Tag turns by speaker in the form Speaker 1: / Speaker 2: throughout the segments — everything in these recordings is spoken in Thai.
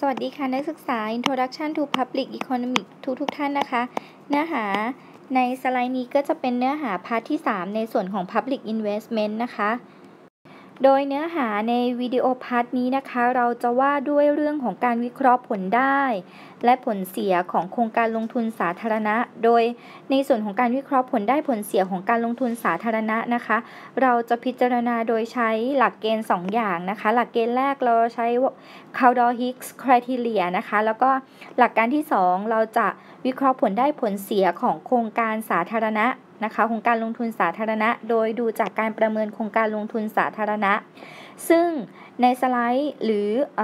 Speaker 1: สวัสดีค่ะนักศึกษา Introduction to Public Economic ทุกทุกท่านนะคะ เนื้อหาในสไลด์นี้ก็จะเป็นเนื้อหาพาร์ทที่ 3 ในส่วนของ Public Investment นะคะ โดยเนื้อหาในวิดีโอพาร์ทนี้นะคะ เราจะว่าด้วยเรื่องของการวิเคราะห์ผลได้ และผลเสียของโครงการลงทุนสาธารณะ โดยในส่วนของการวิเคราะห์ผลได้ผลเสียของการลงทุนสาธารณะนะคะ เราจะพิจารณาโดยใช้หลักเกณฑ์ 2 อย่างนะคะ หลักเกณฑ์แรกเราใช้ Caldor-Hicks criteria นะคะ แล้วก็หลักการที่ 2 เราจะวิเคราะห์ผลได้ผลเสียของโครงการสาธารณะ นะคะโครงการลงทุนสาธารณะ โดยดูจากการประเมินโครงการลงทุนสาธารณะ ซึ่งในสไลด์หรืออ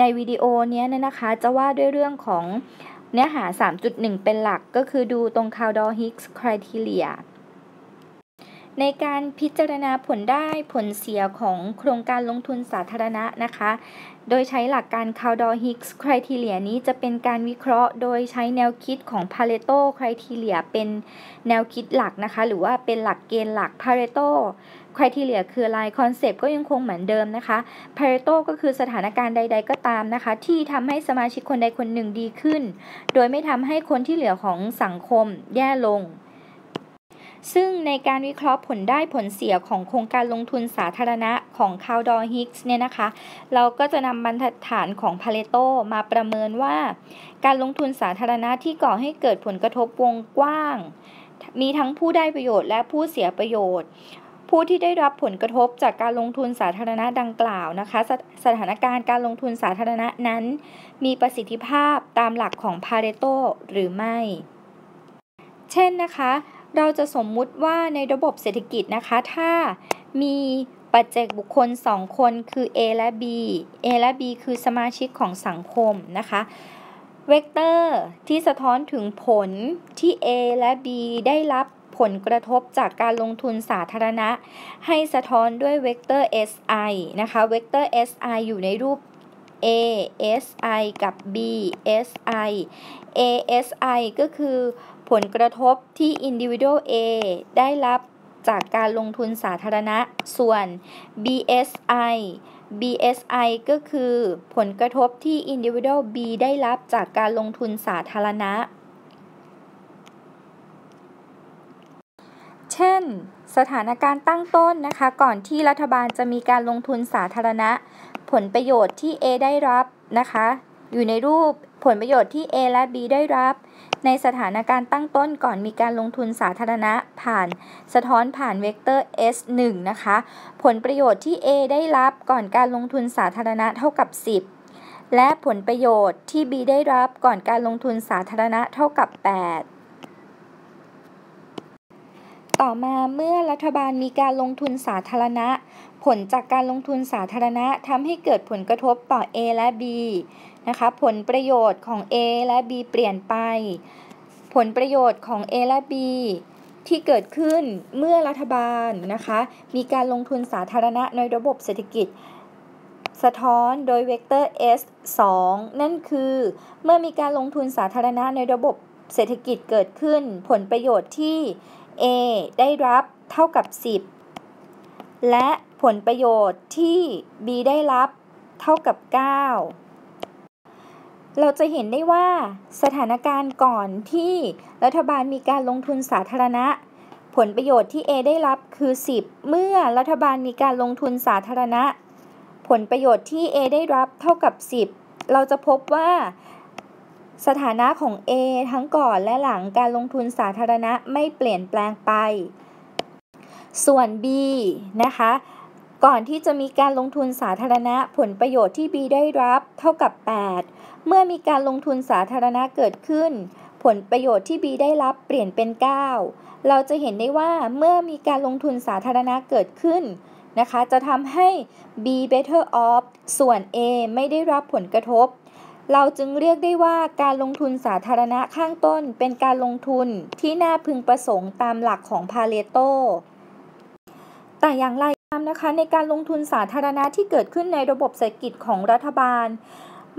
Speaker 1: ในวิดีโอนี้นะคะจะว่าด้วยเรื่องของเนื้อหา 3.1 เป็นหลักก็คือดูตรง Caldor-Hicks criteria ในการพิจารณาผลได้ผลเสียของโครงการลงทุนสาธารณะนะคะ โดยใช้หลักการ Caldor-Hicks criteria นี้จะเป็นการวิเคราะห์ โดยใช้แนวคิดของ Pareto criteria เป็นแนวคิดหลักนะคะ หรือว่าเป็นหลักเกณฑ์หลัก Pareto criteria คืออะไรคอนเซปต์ก็ยังคงเหมือนเดิมนะคะ Pareto ก็คือสถานการณ์ใด ๆ ก็ตามนะคะ ที่ทำให้สมาชิกคนใดคนหนึ่งดีขึ้น โดยไม่ทำให้คนที่เหลือของสังคมแย่ลง ซึ่งในการวิเคราะห์ผลได้ผลเสียของโครงการลงทุนสาธารณะของคาวดอร์ฮิกส์เนี่ยนะคะ เราก็จะนำบรรทัดฐานของพาเลโตมาประเมินว่า การลงทุนสาธารณะที่ก่อให้เกิดผลกระทบวงกว้าง มีทั้งผู้ได้ประโยชน์และผู้เสียประโยชน์ผู้ที่ได้รับผลกระทบจากการลงทุนสาธารณะดังกล่าวนะคะสสถานการณ์การลงทุนสาธารณะนั้น มีประสิทธิภาพตามหลักของพาเรโตหรือไม่ เช่นนะคะ เราจะสมมุติว่าในระบบเศรษฐกิจนะคะ ถ้ามีปัจเจกบุคคล 2 คนคือ A และ B A และ B คือสมาชิกของสังคมนะคะ เวกเตอร์ที่สะท้อนถึงผลที่ A และ B ได้รับผลกระทบจากการลงทุนสาธารณะ ให้สะท้อนด้วยเวกเตอร์ SI นะคะ เวกเตอร์ SI อยู่ในรูป A SI กับ B SI A SI ก็คือ ผลกระทบที่ individual A ได้รับจากการลงทุนสาธารณะ ส่วน BSI BSI ก็คือผลกระทบที่ individual B ได้รับจากการลงทุนสาธารณะ เช่น สถานการณ์ตั้งต้นนะคะ ก่อนที่รัฐบาลจะมีการลงทุนสาธารณะ ผลประโยชน์ที่ A ได้รับนะคะ อยู่ในรูปผลประโยชน์ที่ A และ B ได้รับ ในสถานการณ์ตั้งต้นก่อนมีการลงทุนสาธารณะผ่านสะท้อนผ่านเวกเตอร์ S1 นะคะ ผลประโยชน์ที่ A ได้รับก่อนการลงทุนสาธารณะเท่ากับ 10 และผลประโยชน์ที่ B ได้รับก่อนการลงทุนสาธารณะเท่ากับ 8 ต่อมาเมื่อรัฐบาลมีการลงทุนสาธารณะ ผลจากการลงทุนสาธารณะทำให้เกิดผลกระทบต่อ A และ B นะคะผลประโยชน์ของ A และ B เปลี่ยนไป ผลประโยชน์ของ A และ B ที่เกิดขึ้นเมื่อรัฐบาลนะคะมีการลงทุนสาธารณะในระบบเศรษฐกิจ สะท้อนโดยเวกเตอร์ S 2 นั่นคือเมื่อมีการลงทุนสาธารณะในระบบเศรษฐกิจเกิดขึ้น ผลประโยชน์ที่ A ได้รับเท่ากับ 10 และผลประโยชน์ที่ B ได้รับเท่ากับ 9 เราจะเห็นได้ว่าสถานการณ์ก่อนที่รัฐบาลมีการลงทุนสาธารณะ ผลประโยชน์ที่ A ได้รับคือ 10 เมื่อรัฐบาลมีการลงทุนสาธารณะ ผลประโยชน์ที่ A ได้รับเท่ากับ 10 เราจะพบว่า สถานะของ A ทั้งก่อนและหลังการลงทุนสาธารณะไม่เปลี่ยนแปลงไป ส่วน B นะคะ ก่อนที่จะมีการลงทุนสาธารณะผลประโยชน์ที่ B ได้รับเท่ากับ 8 เมื่อมีการลงทุนสาธารณะเกิดขึ้น ผลประโยชน์ที่ B ได้รับเปลี่ยนเป็น 9 เราจะเห็นได้ว่าเมื่อมีการลงทุนสาธารณะเกิดขึ้นนะคะ จะทำให้ B better off ส่วน A ไม่ได้รับผลกระทบ เราจึงเรียกได้ว่าการลงทุนสาธารณะข้างต้นเป็นการลงทุนที่น่าพึงประสงค์ตามหลักของพาเลโต แต่อย่างไรตามนะคะในการลงทุนสาธารณะที่เกิดขึ้นในระบบเศรษฐกิจของรัฐบาล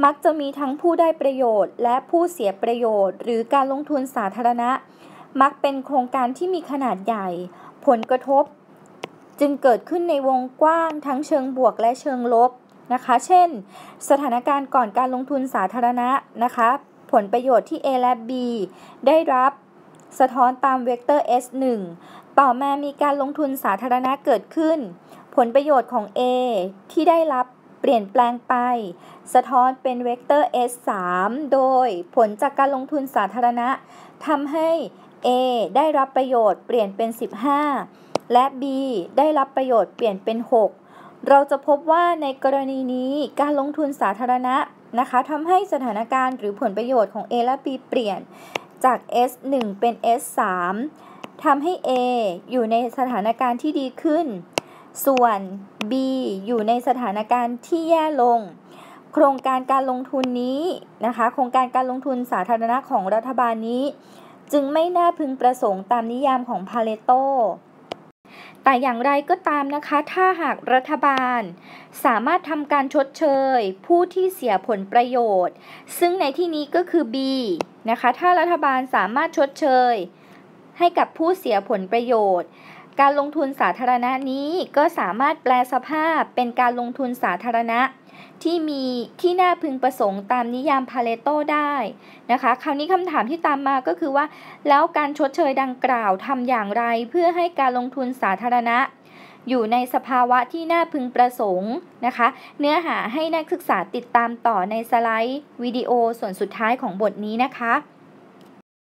Speaker 1: มักจะมีทั้งผู้ได้ประโยชน์ และผู้เสียประโยชน์ หรือการลงทุนสาธารณะ มักเป็นโครงการที่มีขนาดใหญ่ ผลกระทบ จึงเกิดขึ้นในวงกว้างทั้งเชิงบวกและเชิงลบ นะคะ เช่น สถานการณ์ก่อนการลงทุนสาธารณะนะคะ ผลประโยชน์ที่ A และ B ได้รับสะท้อนตามเวกเตอร์ S1 ต่อมามีการลงทุนสาธารณะเกิดขึ้น ผลประโยชน์ของ A ที่ได้รับเปลี่ยนแปลงไป สะท้อนเป็นเวกเตอร์ S3 โดยผลจากการลงทุนสาธารณะทำให้ A ได้รับประโยชน์เปลี่ยนเป็น 15 และ B ได้รับประโยชน์เปลี่ยนเป็น 6 เราจะพบว่าในกรณีนี้การลงทุนสาธารณะนะคะทำให้สถานการณ์หรือผลประโยชน์ของ A และ B เปลี่ยนจาก S1 เป็น S3 ทำให้ A อยู่ในสถานการณ์ที่ดีขึ้น ส่วน B อยู่ในสถานการณ์ที่แย่ลง โครงการการลงทุนนี้นะคะ โครงการการลงทุนสาธารณะของรัฐบาลนี้ จึงไม่น่าพึงประสงค์ตามนิยามของพาเลโต แต่อย่างไรก็ตามนะคะ ถ้าหากรัฐบาล สามารถทำการชดเชย ผู้ที่เสียผลประโยชน์ ซึ่งในที่นี้ก็คือ B นะคะ ถ้ารัฐบาลสามารถชดเชย ให้กับผู้เสียผลประโยชน์ การลงทุนสาธารณะนี้ก็สามารถแปลสภาพเป็นการลงทุนสาธารณะ ที่มีที่น่าพึงประสงค์ตามนิยามพาเลโตได้นะคะ คราวนี้คำถามที่ตามมาก็คือว่า แล้วการชดเชยดังกล่าวทำอย่างไรเพื่อให้การลงทุนสาธารณะ อยู่ในสภาวะที่น่าพึงประสงค์นะคะ เนื้อหาให้นักศึกษาติดตามต่อในสไลด์วิดีโอส่วนสุดท้ายของบทนี้นะคะ